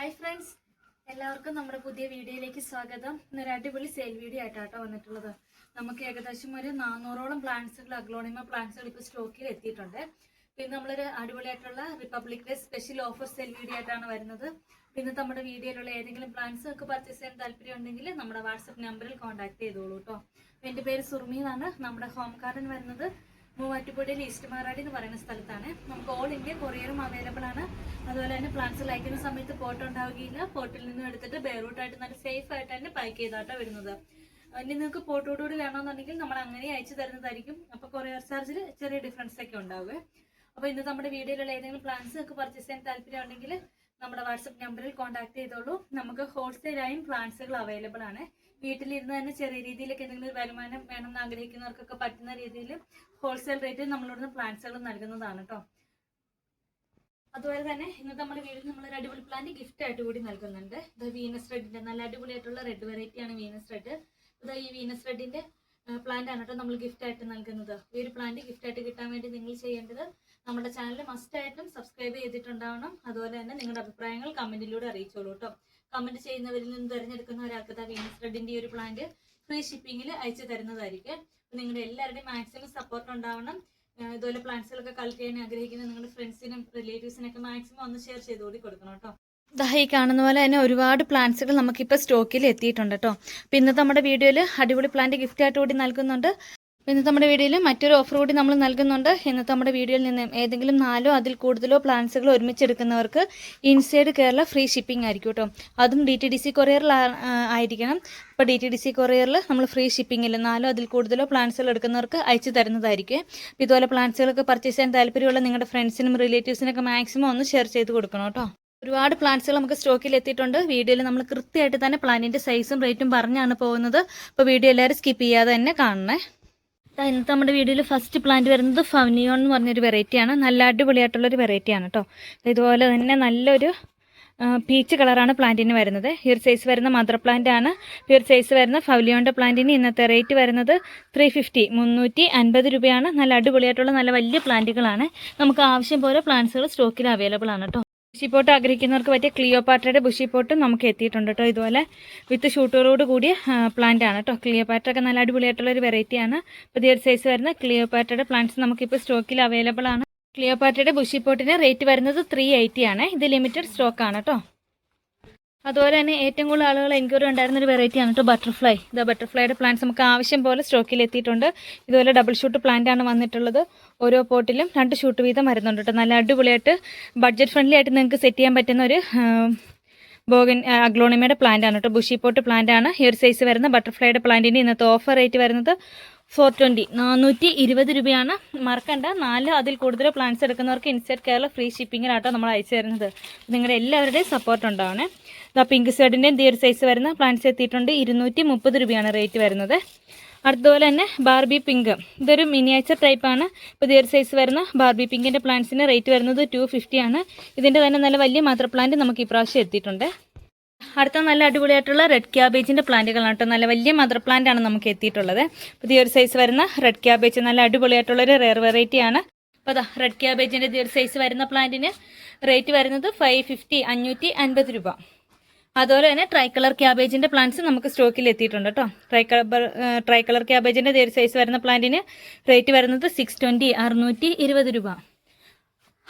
Hi friends എല്ലാവർക്കും നമ്മുടെ പുതിയ വീഡിയോയിലേക്ക് സ്വാഗതം. ഇന്നൊരു അടിപൊളി സെയിൽ വീഡിയോ ആയിട്ടാട്ടോ വന്നിട്ടുള്ളത്. നമുക്ക് ഏകദേശം ഒരു നാനൂറോളം പ്ലാന്റ്സുകൾ അഗ്ലോണിമ പ്ലാന്റ്സുകൾ ഇപ്പോൾ സ്റ്റോക്കിൽ എത്തിയിട്ടുണ്ട്. പിന്നെ നമ്മളൊരു അടിപൊളിയായിട്ടുള്ള Republic Day special offer sale video ആയിട്ടാണ് വരുന്നത്. പിന്നെ നമ്മുടെ വീഡിയോയിലുള്ള ഏതെങ്കിലും പ്ലാന്റ്സ് ഒക്കെ പർച്ചേസ് ചെയ്യാൻ താല്പര്യം ഉണ്ടെങ്കിൽ നമ്മുടെ വാട്സപ്പ് നമ്പറിൽ കോൺടാക്ട് ചെയ്തോളൂ കേട്ടോ. എന്റെ പേര് സുർമി എന്നാണ്. നമ്മുടെ ഹോം ഗാർഡൻ വരുന്നത് മൂവാറ്റുപുഴയിൽ ഈസ്റ്റ് മാറാടി എന്ന് പറയുന്ന സ്ഥലത്താണ്. നമുക്ക് ഓൾ ഇന്ത്യ കൊറിയറും അവൈലബിൾ ആണ്. അതുപോലെ തന്നെ പ്ലാന്റ്സ് അയക്കുന്ന സമയത്ത് പോട്ട് ഉണ്ടാവുകയില്ല. പോട്ടിൽ നിന്നും എടുത്തിട്ട് ബെയറൂട്ടായിട്ട് നല്ല സേഫ് ആയിട്ട് തന്നെ പാക്ക് ചെയ്താട്ടാണ് വരുന്നത്. ഇനി നിങ്ങൾക്ക് പോട്ടോടുകൂടി വേണമെന്നുണ്ടെങ്കിൽ നമ്മൾ അങ്ങനെ അയച്ചു തരുന്നതായിരിക്കും. അപ്പൊ കൊറിയർ ചാർജിൽ ചെറിയ ഡിഫറൻസ് ഒക്കെ ഉണ്ടാവുക. അപ്പൊ ഇന്ന് നമ്മുടെ വീഡിയോയിലുള്ള ഏതെങ്കിലും പ്ലാന്റ്സ് നിങ്ങൾക്ക് പർച്ചേസ് ചെയ്യാൻ താല്പര്യം ഉണ്ടെങ്കിൽ നമ്മുടെ വാട്സപ്പ് നമ്പറിൽ കോൺടാക്ട് ചെയ്തോളൂ. നമുക്ക് ഹോൾസെയിലായും പ്ലാന്റ്സുകൾ അവൈലബിൾ ആണ്. വീട്ടിലിരുന്ന് തന്നെ ചെറിയ രീതിയിലൊക്കെ എന്തെങ്കിലും വരുമാനം വേണമെന്ന് ആഗ്രഹിക്കുന്നവർക്കൊക്കെ പറ്റുന്ന രീതിയിൽ ഹോൾസെയിൽ റേറ്റിൽ നമ്മളിവിടുന്ന് പ്ലാന്റ്സുകൾ നൽകുന്നതാണ് കേട്ടോ അതുപോലെ തന്നെ ഇന്നത്തെ നമ്മുടെ വീട്ടിൽ നമ്മൾ ഒരു അടിപൊളി പ്ലാന്റ് ഗിഫ്റ്റ് ആയിട്ട് കൂടി നൽകുന്നുണ്ട്. ഇത് വീനസ് റെഡിന്റെ നല്ല അടിപൊളിയായിട്ടുള്ള റെഡ് വെറൈറ്റി ആണ് വീനസ് റെഡ് ഇത് ഈ വീനസ് റെഡിന്റെ പ്ലാന്റ് ആണ് കേട്ടോ നമ്മൾ ഗിഫ്റ്റ് ആയിട്ട് നൽകുന്നത്. ഈ ഒരു പ്ലാന്റ് ഗിഫ്റ്റ് ആയിട്ട് കിട്ടാൻ വേണ്ടി നിങ്ങൾ ചെയ്യേണ്ടത് നമ്മുടെ ചാനൽ മസ്റ്റ് ആയിട്ടും സബ്സ്ക്രൈബ് ചെയ്തിട്ടുണ്ടാവണം. അതുപോലെ തന്നെ നിങ്ങളുടെ അഭിപ്രായങ്ങൾ കമന്റിലൂടെ അറിയിച്ചോളൂ കേട്ടോ കമന്റ് ചെയ്യുന്നവരിൽ നിന്ന് തിരഞ്ഞെടുക്കുന്ന ഒരാൾക്ക് വീനസ് റെഡിന്റെ ഈ ഒരു പ്ലാന്റ് ഫ്രീ ഷിപ്പിംഗിൽ അയച്ചു തരുന്നതായിരിക്കും. നിങ്ങളുടെ എല്ലാവരുടെയും മാക്സിമം സപ്പോർട്ട് ഉണ്ടാവണം. ഇതുപോലെ പ്ലാന്റ്സുകളൊക്കെ കളക്ട് ചെയ്യാൻ ആഗ്രഹിക്കുന്ന നിങ്ങളുടെ ഫ്രണ്ട്സിനും റിലേറ്റീവ്സിനൊക്കെ മാക്സിമം ഒന്ന് ഷെയർ ചെയ്ത് കൂടി കൊടുക്കണം കേട്ടോ. ഈ കാണുന്ന പോലെ തന്നെ ഒരുപാട് പ്ലാന്റ്സുകൾ നമുക്കിപ്പോൾ സ്റ്റോക്കിൽ എത്തിയിട്ടുണ്ട് കേട്ടോ. അപ്പോൾ ഇന്നത്തെ നമ്മുടെ വീഡിയോയിൽ അടിപൊളി പ്ലാന്റ് ഗിഫ്റ്റ് ആയിട്ട് കൂടി നൽകുന്നുണ്ട്. ഇന്നത്തെ നമ്മുടെ വീഡിയോയിൽ മറ്റൊരു ഓഫർ കൂടി നമ്മൾ നൽകുന്നുണ്ട്. ഇന്നത്തെ നമ്മുടെ വീഡിയോയിൽ നിന്ന് ഏതെങ്കിലും നാലോ അതിൽ കൂടുതലോ പ്ലാൻസുകൾ ഒരുമിച്ചെടുക്കുന്നവർക്ക് ഇൻസൈഡ് കേരള ഫ്രീ ഷിപ്പിംഗ് ആയിരിക്കും കേട്ടോ അതും ഡി ടി ഡി സി കൊറിയറിൽ ആയിരിക്കണം. ഇപ്പോൾ ഡി ടി ഡി സി കൊറിയറിൽ നമ്മൾ ഫ്രീ ഷിപ്പിംഗിൽ നാലോ അതിൽ കൂടുതലോ പ്ലാൻസുകൾ എടുക്കുന്നവർക്ക് അയച്ചു തരുന്നതായിരിക്കും. അപ്പോൾ ഇതുപോലെ പ്ലാൻസുകളൊക്കെ പർച്ചേസ് ചെയ്യാൻ താല്പര്യമുള്ള നിങ്ങളുടെ ഫ്രണ്ട്സിനും റിലേറ്റീവ്സിനൊക്കെ മാക്സിമം ഒന്ന് ഷെയർ ചെയ്ത് കൊടുക്കണം കേട്ടോ ഒരുപാട് പ്ലാന്റ്സുകൾ നമുക്ക് സ്റ്റോക്കിൽ എത്തിയിട്ടുണ്ട്. വീഡിയോയിൽ നമ്മൾ കൃത്യമായിട്ട് തന്നെ പ്ലാനിന്റെ സൈസും റേറ്റും പറഞ്ഞാണ് പോകുന്നത്. അപ്പോൾ വീഡിയോ എല്ലാവരും സ്കിപ്പ് ചെയ്യാതെ തന്നെ കാണണേ. ഇന്നത്തെ നമ്മുടെ വീഡിയോയിൽ ഫസ്റ്റ് പ്ലാന്റ് വരുന്നത് ഫവനിയോൺ എന്ന് പറഞ്ഞൊരു വെറൈറ്റിയാണ് നല്ല അടിപൊളിയായിട്ടുള്ളൊരു വെറൈറ്റിയാണ് കേട്ടോ ഇതുപോലെ തന്നെ നല്ലൊരു പീച്ച് കളറാണ് പ്ലാന്റിന് വരുന്നത്. ഈ ഒരു സൈസ് വരുന്ന മദർ പ്ലാന്റ് ആണ്. ഈ ഒരു സൈസ് വരുന്ന ഫവലിയോണിന്റെ പ്ലാന്റിന് ഇന്നത്തെ റേറ്റ് വരുന്നത് ത്രീ ഫിഫ്റ്റി മുന്നൂറ്റി അൻപത് രൂപയാണ്. നല്ല അടിപൊളിയായിട്ടുള്ള നല്ല വലിയ പ്ലാന്റുകളാണ് നമുക്ക് ആവശ്യം പോലെ പ്ലാന്റ്സുകൾ സ്റ്റോക്കിൽ അവൈലബിൾ ആണ് കേട്ടോ ബുഷിപ്പോട്ട് ആഗ്രഹിക്കുന്നവർക്ക് പറ്റിയ ക്ലിയോപാട്രയുടെ ബുഷിപ്പോട്ട് നമുക്ക് എത്തിയിട്ടുണ്ട് കേട്ടോ ഇതുപോലെ വിത്ത് ഷൂട്ടറോട് കൂടിയ പ്ലാന്റ് ആണ് കേട്ടോ ക്ലിയോപാട്ര ഒക്കെ നല്ല അടിപൊളിയായിട്ടുള്ള ഒരു വെറൈറ്റിയാണ് പുതിയ സൈസ് വരുന്ന ക്ലിയോപാട്രയുടെ പ്ലാന്റ്സ് നമുക്കിപ്പോൾ സ്റ്റോക്കിൽ അവൈലബിൾ ആണ്. ക്ലിയോപാട്രയുടെ ബുഷിപ്പോട്ടിന് റേറ്റ് വരുന്നത് ത്രീ എയ്റ്റി ആണ്. ഇത് ലിമിറ്റഡ് സ്റ്റോക്ക് ആണ് കേട്ടോ അതുപോലെ തന്നെ ഏറ്റവും കൂടുതൽ ആളുകൾ എൻക്വയറി ഉണ്ടായിരുന്ന ഒരു വെറൈറ്റി ആണ് കേട്ടോ ബട്ടർഫ്ലൈ ഇത് ബട്ടർഫ്ലൈയുടെ പ്ലാന്റ്സ് നമുക്ക് ആവശ്യം പോലെ സ്റ്റോക്കിൽ എത്തിയിട്ടുണ്ട്. ഇതുപോലെ ഡബിൾ ഷൂട്ട് പ്ലാന്റ് ആണ് വന്നിട്ടുള്ളത്. ഓരോ പോട്ടിലും രണ്ട് ഷൂട്ട് വീതം വരുന്നുണ്ട് കേട്ടോ നല്ല അടിപൊളിയായിട്ട് ബഡ്ജറ്റ് ഫ്രണ്ട്ലി ആയിട്ട് നിങ്ങൾക്ക് സെറ്റ് ചെയ്യാൻ പറ്റുന്ന ഒരു ബോഗൻ അഗ്ലോണിമയുടെ പ്ലാന്റ് ആണ് കേട്ടോ ബുഷി പോട്ട് പ്ലാന്റ് ആണ്. ഈ ഒരു സൈസ് വരുന്ന ബട്ടർഫ്ലൈയുടെ പ്ലാന്റിന് ഇന്നത്തെ ഓഫർ റേറ്റ് വരുന്നത് ഫോർ ട്വന്റി നാനൂറ്റി ഇരുപത് രൂപയാണ് മറക്കണ്ട. നാല് അതിൽ കൂടുതൽ പ്ലാൻസ് എടുക്കുന്നവർക്ക് ഇൻസൈഡ് കേരള ഫ്രീ ഷിപ്പിങ്ങിലാട്ടോ നമ്മൾ അയച്ചു തരുന്നത്. നിങ്ങളുടെ എല്ലാവരുടെയും സപ്പോർട്ട് ഉണ്ടാവണേ. ഇതാ പിങ്ക് സൈഡിന്റെയും ഈ സൈസ് വരുന്ന പ്ലാൻസ് എത്തിയിട്ടുണ്ട്. ഇരുന്നൂറ്റി മുപ്പത് രൂപയാണ് റേറ്റ് വരുന്നത്. അതുപോലെ തന്നെ ബാർബി പിങ്ക് ഇതൊരു മിനിയേച്ചർ ടൈപ്പാണ് ഇപ്പോൾ ദീർ സൈസ് വരുന്ന ബാർബി പിങ്കിന്റെ പ്ലാന്റ്സിന് റേറ്റ് വരുന്നത് ടു ആണ്. ഇതിന്റെ തന്നെ നല്ല വലിയ മാത്രം പ്ലാന്റ് നമുക്ക് ഇപ്രാവശ്യം എത്തിയിട്ടുണ്ട്. അടുത്ത നല്ല അടിപൊളിയായിട്ടുള്ള റെഡ് ക്യാബേജിന്റെ പ്ലാന്റുകളാണ് കേട്ടോ. നല്ല വലിയ മദർ പ്ലാന്റ് ആണ് നമുക്ക് എത്തിയിട്ടുള്ളത്. പുതിയ ഒരു സൈസ് വരുന്ന റെഡ് ക്യാബേജ് നല്ല അടിപൊളിയായിട്ടുള്ളൊരു റെയർ വെറൈറ്റി ആണ്. അപ്പോൾ അതാ റെഡ് ക്യാബേജിന്റെ ഒരു സൈസ് വരുന്ന പ്ലാന്റിന് റേറ്റ് വരുന്നത് ഫൈവ് ഫിഫ്റ്റി അഞ്ഞൂറ്റി അൻപത് രൂപ. അതുപോലെ തന്നെ ട്രൈ കളർ ക്യാബേജിന്റെ പ്ലാന്റ്സ് നമുക്ക് സ്റ്റോക്കിൽ എത്തിയിട്ടുണ്ട് കേട്ടോ. ട്രൈ കളർ ട്രൈ കളർ ക്യാബേജിന്റെ ഒരു സൈസ് വരുന്ന പ്ലാന്റിന് റേറ്റ് വരുന്നത് സിക്സ് ട്വന്റി അറുന്നൂറ്റി ഇരുപത് രൂപ.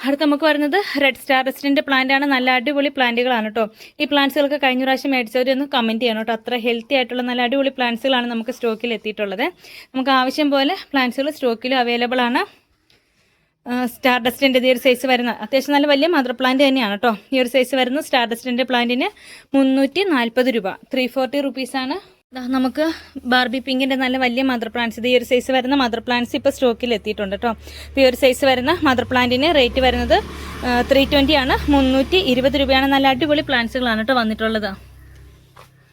അടുത്ത് നമുക്ക് വരുന്നത് റെഡ് സ്റ്റാർ റെസ്റ്റിന്റെ പ്ലാന്റ് ആണ്. നല്ല അടിപൊളി പ്ലാന്റുകളാണ് കേട്ടോ ഈ പ്ലാന്റ്സുകൾക്ക് കഴിഞ്ഞ പ്രാവശ്യം മേടിച്ചവരൊന്ന് കമന്റ് ചെയ്യണം കേട്ടോ അത്ര ഹെൽത്തി ആയിട്ടുള്ള നല്ല അടിപൊളി പ്ലാന്റ്സുകളാണ് നമുക്ക് സ്റ്റോക്കിൽ എത്തിയിട്ടുള്ളത്. നമുക്ക് ആവശ്യം പോലെ പ്ലാന്റ്സുകൾ സ്റ്റോക്കിൽ അവൈലബിൾ ആണ്. സ്റ്റാർ ഡസ്റ്റിന്റെ ഈ ഒരു സൈസ് വരുന്ന അത്യാവശ്യം നല്ല വലിയ മദർ പ്ലാന്റ് തന്നെയാണ് കേട്ടോ ഈ ഒരു സൈസ് വരുന്ന സ്റ്റാർ ഡസ്റ്റിന്റെ പ്ലാന്റിന് മുന്നൂറ്റി നാൽപ്പത് രൂപ. ത്രീ ഫോർട്ടി ദാ നമുക്ക് ബാർബി പിങ്കിന്റെ നല്ല വലിയ മദർ പ്ലാന്റ്സ്. ഇത് ഈ ഒരു സൈസ് വരുന്ന മദർ പ്ലാന്റ്സ് ഇപ്പോൾ സ്റ്റോക്കിൽ എത്തിയിട്ടുണ്ട് കേട്ടോ. ഇപ്പോൾ ഈ ഒരു സൈസ് വരുന്ന മദർ പ്ലാന്റിന് റേറ്റ് വരുന്നത് ത്രീ ട്വന്റി ആണ്. മുന്നൂറ്റി ഇരുപത് രൂപയാണ്. നല്ല അടിപൊളി പ്ലാന്റ്സുകളാണ് കേട്ടോ വന്നിട്ടുള്ളത്.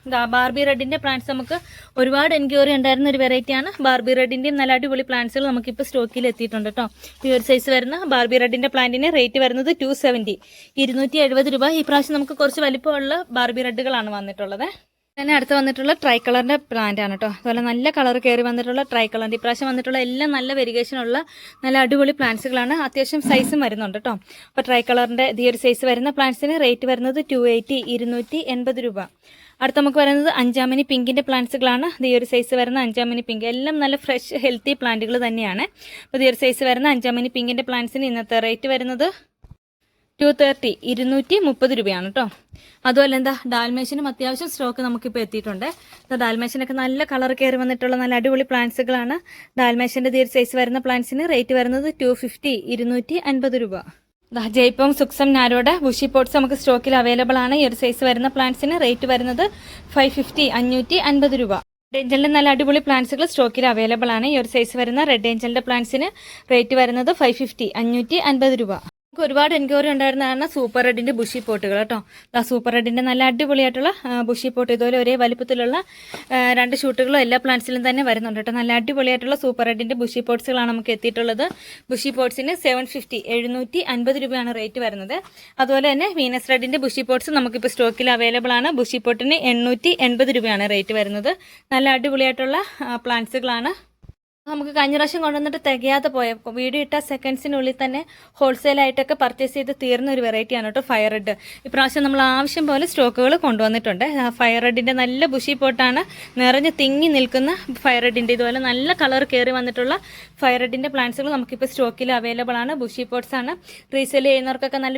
ഇതാ ബാർബി റെഡിന്റെ പ്ലാന്റ്സ് നമുക്ക് ഒരുപാട് എൻക്വയറി ഉണ്ടായിരുന്ന ഒരു വെറൈറ്റിയാണ് ബാർബി റെഡിന്റെയും നല്ല അടിപൊളി പ്ലാന്റ്സുകൾ നമുക്കിപ്പോൾ സ്റ്റോക്കിൽ എത്തിയിട്ടുണ്ട് കേട്ടോ. ഒരു സൈസ് വരുന്ന ബാർബി റെഡിന്റെ പ്ലാന്റിന് റേറ്റ് വരുന്നത് ടു സെവന്റി ഇരുന്നൂറ്റി എഴുപത് രൂപ. ഈ പ്രാവശ്യം നമുക്ക് കുറച്ച് വലിപ്പമുള്ള ബാർബി റെഡുകളാണ് വന്നിട്ടുള്ളത്. തന്നെ അടുത്ത് വന്നിട്ടുള്ള ട്രൈ കളറിന്റെ പ്ലാന്റ് ആണ് കേട്ടോ അതുപോലെ നല്ല കളർ കയറി വന്നിട്ടുള്ള ട്രൈ കളർ ഇപ്രാവശ്യം വന്നിട്ടുള്ള എല്ലാം നല്ല വെരിഗേഷൻ ഉള്ള നല്ല അടിപൊളി പ്ലാന്റ്സുകളാണ് അത്യാവശ്യം സൈസും വരുന്നുണ്ട് കേട്ടോ അപ്പോൾ ട്രൈ കളറിന്റെ ഈ ഒരു സൈസ് വരുന്ന പ്ലാന്റ്സിന് റേറ്റ് വരുന്നത് ടു എയ്റ്റി ഇരുന്നൂറ്റി എൺപത് രൂപ. അടുത്ത് നമുക്ക് വരുന്നത് അഞ്ചാമണി പിങ്കിന്റെ പ്ലാന്റ്സുകളാണ് ഈ ഒരു സൈസ് വരുന്ന അഞ്ചാമണി പിങ്ക്. എല്ലാം നല്ല ഫ്രഷ് ഹെൽത്തി പ്ലാന്റുകൾ തന്നെയാണ്. അപ്പോൾ ഈ ഒരു സൈസ് വരുന്ന അഞ്ചാമണി പിങ്കിന്റെ പ്ലാന്റ്സിന് ഇന്നത്തെ റേറ്റ് വരുന്നത് ടു തേർട്ടി ഇരുന്നൂറ്റി മുപ്പത് രൂപയാണ് കേട്ടോ അതുപോലെ എന്താ ഡാൽമേഷനും അത്യാവശ്യം സ്റ്റോക്ക് നമുക്കിപ്പോൾ എത്തിയിട്ടുണ്ട്. ഡാൽമേഷനൊക്കെ നല്ല കളർ കയറി വന്നിട്ടുള്ള നല്ല അടിപൊളി പ്ലാന്റ്സുകളാണ് ഡാൽമേഷന്റെ തീർച്ച സൈസ് വരുന്ന പ്ലാന്റ്സിന് റേറ്റ് വരുന്നത് ടു ഫിഫ്റ്റി ഇരുന്നൂറ്റി അൻപത് രൂപ. ദാ ജയ്പോം സുക്സം നാരോടെ ബുഷി പോട്ട്സ് നമുക്ക് സ്റ്റോക്കിൽ അവൈലബിൾ ആണ്. ഈ ഒരു സൈസ് വരുന്ന പ്ലാന്റ്സിന് റേറ്റ് വരുന്നത് ഫൈവ് ഫിഫ്റ്റി അഞ്ഞൂറ്റി അൻപത് രൂപ റെഡ് ഏഞ്ചലിന്റെ നല്ല അടിപൊളി പ്ലാന്റ്സുകൾ സ്റ്റോക്കിൽ അവൈലബിൾ ആണ്. ഈ ഒരു സൈസ് വരുന്ന റെഡ് ഏഞ്ചലിന്റെ പ്ലാന്റ്സിന് റേറ്റ് വരുന്നത് ഫൈവ് ഫിഫ്റ്റി അഞ്ഞൂറ്റി അൻപത് രൂപ. ഒരുപാട് എൻക്വയറി ഉണ്ടായിരുന്നതാണ് സൂപ്പർ റെഡിന്റെ ബുഷി പോട്ടുകൾ കേട്ടോ. ആ സൂപ്പർ റെഡിന്റെ നല്ല അടിപൊളിയായിട്ടുള്ള ബുഷി പോട്ട് ഇതുപോലെ ഒരേ വലിപ്പത്തിലുള്ള രണ്ട് ഷൂട്ടുകളും എല്ലാ പ്ലാന്റ്സിലും തന്നെ വരുന്നുണ്ട് കേട്ടോ. നല്ല അടിപൊളിയായിട്ടുള്ള സൂപ്പർ റെഡിന്റെ ബുഷി പോട്ട്സുകളാണ് നമുക്ക് എത്തിയിട്ടുള്ളത്. ബുഷി പോട്ട്സിന് സെവൻ ഫിഫ്റ്റി എഴുന്നൂറ്റി അൻപത് രൂപയാണ് റേറ്റ് വരുന്നത്. അതുപോലെ തന്നെ വീനസ് റെഡിന്റെ ബുഷി പോട്ട്സ് നമുക്കിപ്പോൾ സ്റ്റോക്കിൽ അവൈലബിൾ ആണ്. ബുഷി പോട്ടിന് എണ്ണൂറ്റി എൺപത് രൂപയാണ് റേറ്റ് വരുന്നത്. നല്ല അടിപൊളിയായിട്ടുള്ള പ്ലാന്റ്സുകളാണ് നമുക്ക് കഴിഞ്ഞ പ്രാവശ്യം കൊണ്ടുവന്നിട്ട് തികയാതെ പോയ വീഡിയോ ഇട്ട സെക്കൻഡ്സിനുള്ളിൽ തന്നെ ഹോൾസെയിൽ ആയിട്ടൊക്കെ പർച്ചേസ് ചെയ്ത് തീർന്ന ഒരു വെറൈറ്റിയാണ് കേട്ടോ ഫയർ റെഡ് ഇപ്രാവശ്യം നമ്മൾ ആവശ്യം പോലെ സ്റ്റോക്കുകൾ കൊണ്ടുവന്നിട്ടുണ്ട്. ഫയർ റെഡിന്റെ നല്ല ബുഷി പോട്ടാണ് നിറഞ്ഞ് തിങ്ങി നിൽക്കുന്ന ഫയർ റെഡിന്റെ ഇതുപോലെ നല്ല കളർ കയറി വന്നിട്ടുള്ള ഫയർ റെഡിന്റെ പ്ലാന്റ്സുകൾ നമുക്കിപ്പോൾ സ്റ്റോക്കിൽ അവൈലബിൾ ആണ്. ബുഷി പോട്ട്സ് ആണ്. റീസെയിൽ ചെയ്യുന്നവർക്കൊക്കെ നല്ല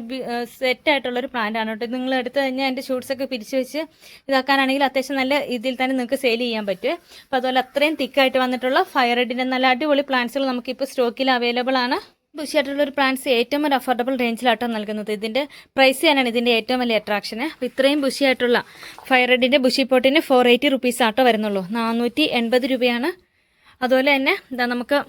സെറ്റ് ആയിട്ടുള്ള ഒരു പ്ലാന്റ് ആണ് കേട്ടോ. നിങ്ങൾ എടുത്ത് കഴിഞ്ഞാൽ അതിന്റെ ഷൂട്ട്സ് ഒക്കെ പിരിച്ചു വെച്ച് ഇതാക്കാനാണെങ്കിൽ അത്യാവശ്യം നല്ല ഇതിൽ തന്നെ നിങ്ങൾക്ക് സെയിൽ ചെയ്യാൻ പറ്റും. അപ്പോൾ അതുപോലെ അത്രയും തിക്കായിട്ട് വന്നിട്ടുള്ള ഫയർ റെഡിന്റെ നല്ല അടിപൊളി പ്ലാന്റ്സുകൾ നമുക്കിപ്പോൾ സ്റ്റോക്കിൽ അവൈലബിൾ ആണ്. ബുഷിയായിട്ടുള്ള ഒരു പ്ലാന്റ്സ് ഏറ്റവും ഒരു അഫോർഡബിൾ റേഞ്ചിലാട്ടോ നൽകുന്നത്. ഇതിന്റെ പ്രൈസ് തന്നെയാണ് ഇതിന്റെ ഏറ്റവും വലിയ അട്രാക്ഷൻ അപ്പോൾ ഇത്രയും ബുഷിയായിട്ടുള്ള ഫയർ റെഡിന്റെ ബുഷി പോട്ടിന് ഫോർ എയ്റ്റി റുപ്പീസ് ആട്ടോ വരുന്നുള്ളൂ. നാനൂറ്റി എൺപത് രൂപയാണ്. അതുപോലെ തന്നെ ഇതാ നമുക്ക്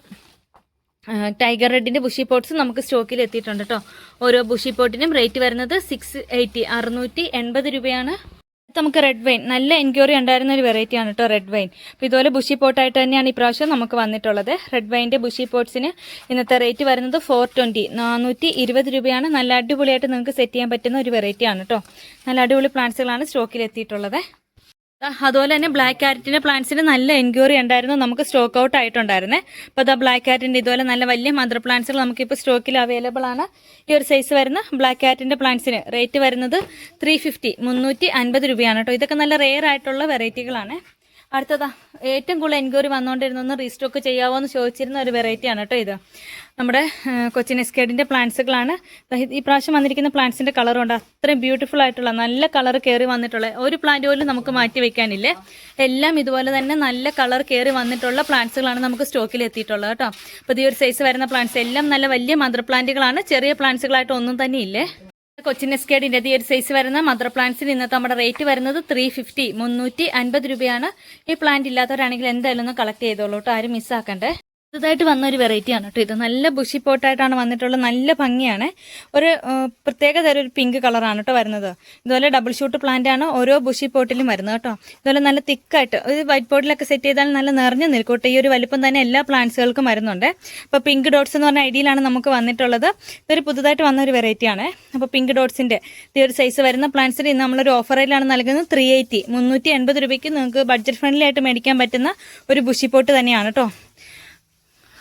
ടൈഗർ റെഡിന്റെ ബുഷി പോട്ട്സ് നമുക്ക് സ്റ്റോക്കിൽ എത്തിയിട്ടുണ്ട് കേട്ടോ ഓരോ ബുഷി പോട്ടിനും റേറ്റ് വരുന്നത് സിക്സ് എയ്റ്റി അറുന്നൂറ്റി എൺപത് രൂപയാണ്. നമുക്ക് റെഡ് വൈൻ നല്ല എൻക്വയറി ഉണ്ടായിരുന്ന ഒരു വെറൈറ്റി ആണ് കേട്ടോ റെഡ് വൈൻ അപ്പോൾ ഇതുപോലെ ബുഷി പോട്ടായിട്ട് തന്നെയാണ് ഇപ്രാവശ്യം നമുക്ക് വന്നിട്ടുള്ളത്. റെഡ് വൈന്റെ ബുഷി പോട്ട്സിന് ഇന്നത്തെ റേറ്റ് വരുന്നത് ഫോർ ട്വന്റി നാനൂറ്റി ഇരുപത് രൂപയാണ്. നല്ല അടിപൊളിയായിട്ട് നിങ്ങൾക്ക് സെറ്റ് ചെയ്യാൻ പറ്റുന്ന ഒരു വെറൈറ്റി ആണ് കേട്ടോ നല്ല അടിപൊളി പ്ലാന്റ്സുകളാണ് സ്റ്റോക്കിൽ എത്തിയിട്ടുള്ളത്. അതുപോലെ തന്നെ ബ്ലാക്ക് കാരറ്റിന്റെ പ്ലാന്റ്സിന് നല്ല എൻക്വയറി ഉണ്ടായിരുന്നു. നമുക്ക് സ്റ്റോക്ക് ഔട്ട് ആയിട്ടുണ്ടായിരുന്നേ. അപ്പോൾ അതാ ബ്ലാക്ക് കാരറ്റിന്റെ ഇതുപോലെ നല്ല വലിയ മദർ പ്ലാന്റ്സുകൾ നമുക്കിപ്പോൾ സ്റ്റോക്കിൽ അവൈലബിൾ ആണ്. ഈ ഒരു സൈസ് വരുന്ന ബ്ലാക്ക് കാരറ്റിന്റെ പ്ലാന്റ്സിന് റേറ്റ് വരുന്നത് ത്രീ ഫിഫ്റ്റി മുന്നൂറ്റി അൻപത് രൂപയാണ് കേട്ടോ. ഇതൊക്കെ നല്ല റെയർ ആയിട്ടുള്ള വെറൈറ്റികളാണ് അടുത്തതാ ഏറ്റവും കൂടുതൽ എൻക്വയറി വന്നുകൊണ്ടിരുന്ന ഒന്ന് റീസ്റ്റോക്ക് ചെയ്യാവോ എന്ന് ചോദിച്ചിരുന്ന ഒരു വെറൈറ്റിയാണ് കേട്ടോ ഇത്. നമ്മുടെ കൊച്ചിൻ എസ്കേഡിന്റെ പ്ലാന്റ്സുകളാണ് ഈ പ്രാവശ്യം വന്നിരിക്കുന്ന പ്ലാന്റ്സിന്റെ കളറുണ്ട് അത്രയും ബ്യൂട്ടിഫുൾ ആയിട്ടുള്ള നല്ല കളർ കയറി വന്നിട്ടുള്ള ഒരു പ്ലാന്റ് പോലും നമുക്ക് മാറ്റി വെക്കാനില്ലേ. എല്ലാം ഇതുപോലെ തന്നെ നല്ല കളർ കയറി വന്നിട്ടുള്ള പ്ലാന്റ്സുകളാണ് നമുക്ക് സ്റ്റോക്കിൽ എത്തിയിട്ടുള്ളത് കേട്ടോ അപ്പോൾ ഈ ഒരു സൈസ് വരുന്ന പ്ലാന്റ്സ് എല്ലാം നല്ല വലിയ മദർ പ്ലാന്റുകളാണ് ചെറിയ പ്ലാന്റ്സുകളായിട്ട് ഒന്നും തന്നെ ഇല്ലേ. കൊച്ചിൻ എസ്കേഡിന്റെ ഈ ഒരു സൈസ് വരുന്ന മദർ പ്ലാന്റ്സിന് ഇന്നത്തെ നമ്മുടെ റേറ്റ് വരുന്നത് ത്രീ ഫിഫ്റ്റി മുന്നൂറ്റി അൻപത് രൂപയാണ്. ഈ പ്ലാന്റ് ഇല്ലാത്തവരാണെങ്കിൽ എന്തായാലും ഒന്ന് കളക്ട് ചെയ്തോളൂ കേട്ടോ ആരും മിസ്സാക്കണ്ടേ പുതുതായിട്ട് വന്ന ഒരു വെറൈറ്റി ആണ് കേട്ടോ ഇത്. നല്ല ബുഷി പോട്ടായിട്ടാണ് വന്നിട്ടുള്ളത് നല്ല ഭംഗിയാണ്. ഒരു പ്രത്യേക തരം ഒരു പിങ്ക് കളറാണ് കേട്ടോ വരുന്നത്. ഇതുപോലെ ഡബിൾ ഷൂട്ട് പ്ലാന്റ് ആണ് ഓരോ ബുഷി പോട്ടിലും വരുന്നത് കേട്ടോ. ഇതുപോലെ നല്ല തിക്കായിട്ട് ഒരു വൈറ്റ് പോട്ടിലൊക്കെ സെറ്റ് ചെയ്താൽ നല്ല നിറഞ്ഞു നിൽക്കോട്ടെ ഈ ഒരു വലിപ്പം തന്നെ എല്ലാ പ്ലാന്റ്സുകൾക്കും വരുന്നുണ്ട്. അപ്പോൾ പിങ്ക് ഡോട്ട്സ് എന്ന് പറഞ്ഞ ഐഡിയയിലാണ് നമുക്ക് വന്നിട്ടുള്ളത്. ഇതൊരു പുതുതായിട്ട് വന്ന ഒരു വെറൈറ്റി ആണ് അപ്പോൾ പിങ്ക് ഡോട്ട്സിന്റെ ഈ ഒരു സൈസ് വരുന്ന പ്ലാന്റ്സിന് ഇന്ന് നമ്മളൊരു ഓഫറിലാണ് നൽകുന്നത് ത്രീ എയ്റ്റി മുന്നൂറ്റി എൺപത് രൂപയ്ക്ക് നിങ്ങൾക്ക് ബഡ്ജറ്റ് ഫ്രണ്ട്ലി ആയിട്ട് മേടിക്കാൻ പറ്റുന്ന ഒരു ബുഷി പോട്ട് തന്നെയാണ് കേട്ടോ.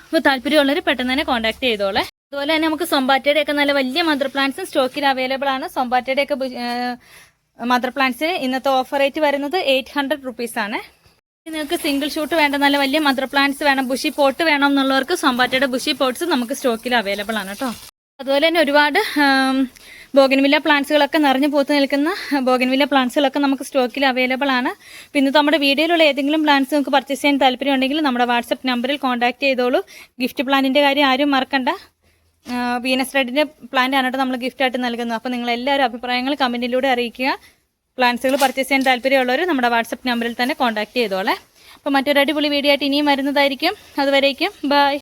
അപ്പോൾ താല്പര്യമുള്ളവർ പെട്ടെന്ന് തന്നെ കോൺടാക്ട് ചെയ്തോളെ. അതുപോലെ തന്നെ നമുക്ക് സൊമ്പാറ്റയുടെ ഒക്കെ നല്ല വലിയ മദർ പ്ലാന്റ്സും സ്റ്റോക്കിൽ അവൈലബിൾ ആണ്. സൊമ്പാറ്റയുടെ ഒക്കെ മദർ പ്ലാന്റ്സിന് ഇന്നത്തെ ഓഫർ റേറ്റ് വരുന്നത് എയ്റ്റ് ഹൺഡ്രഡ് റുപ്പീസ് ആണ്. നിങ്ങൾക്ക് സിംഗിൾ ഷൂട്ട് വേണ്ട നല്ല വലിയ മദർ പ്ലാന്റ്സ് വേണം ബുഷി പോട്ട് വേണം എന്നുള്ളവർക്ക് സൊമ്പാറ്റയുടെ ബുഷി പോട്ട്സ് നമുക്ക് സ്റ്റോക്കിൽ അവൈലബിൾ ആണ് കേട്ടോ. അതുപോലെ തന്നെ ഒരുപാട് ബോഗൻവില്ല പ്ലാന്റ്സുകളൊക്കെ നിറഞ്ഞു പൂത്ത് നിൽക്കുന്ന ബോഗൻവില്ല പ്ലാന്റ്സുകളൊക്കെ നമുക്ക് സ്റ്റോക്കിൽ അവൈലബിൾ ആണ്. പിന്നെ നമ്മുടെ വീഡിയോയിലുള്ള ഏതെങ്കിലും പ്ലാന്റ്സ് നമുക്ക് പർച്ചേസ് ചെയ്യാൻ താല്പര്യം ഉണ്ടെങ്കിൽ നമ്മുടെ വാട്സപ്പ് നമ്പറിൽ കോൺടാക്ട് ചെയ്തോളൂ. ഗിഫ്റ്റ് പ്ലാന്റിന്റെ കാര്യം ആരും മറക്കണ്ട. വീനസ് റെഡിന്റെ പ്ലാന്റ് ആണ് കേട്ടോ നമ്മൾ ഗിഫ്റ്റ് ആയിട്ട് നൽകുന്നത്. അപ്പോൾ നിങ്ങൾ എല്ലാവരും അഭിപ്രായങ്ങൾ കമന്റിലൂടെ അറിയിക്കുക. പ്ലാന്റ്സുകൾ പർച്ചേസ് ചെയ്യാൻ താല്പര്യമുള്ളവർ നമ്മുടെ വാട്സപ്പ് നമ്പറിൽ തന്നെ കോൺടാക്ട് ചെയ്തോളെ. അപ്പോൾ മറ്റൊരു അടിപൊളി വീഡിയോ ആയിട്ട് ഇനിയും വരുന്നതായിരിക്കും. അതുവരേക്കും. ബൈ.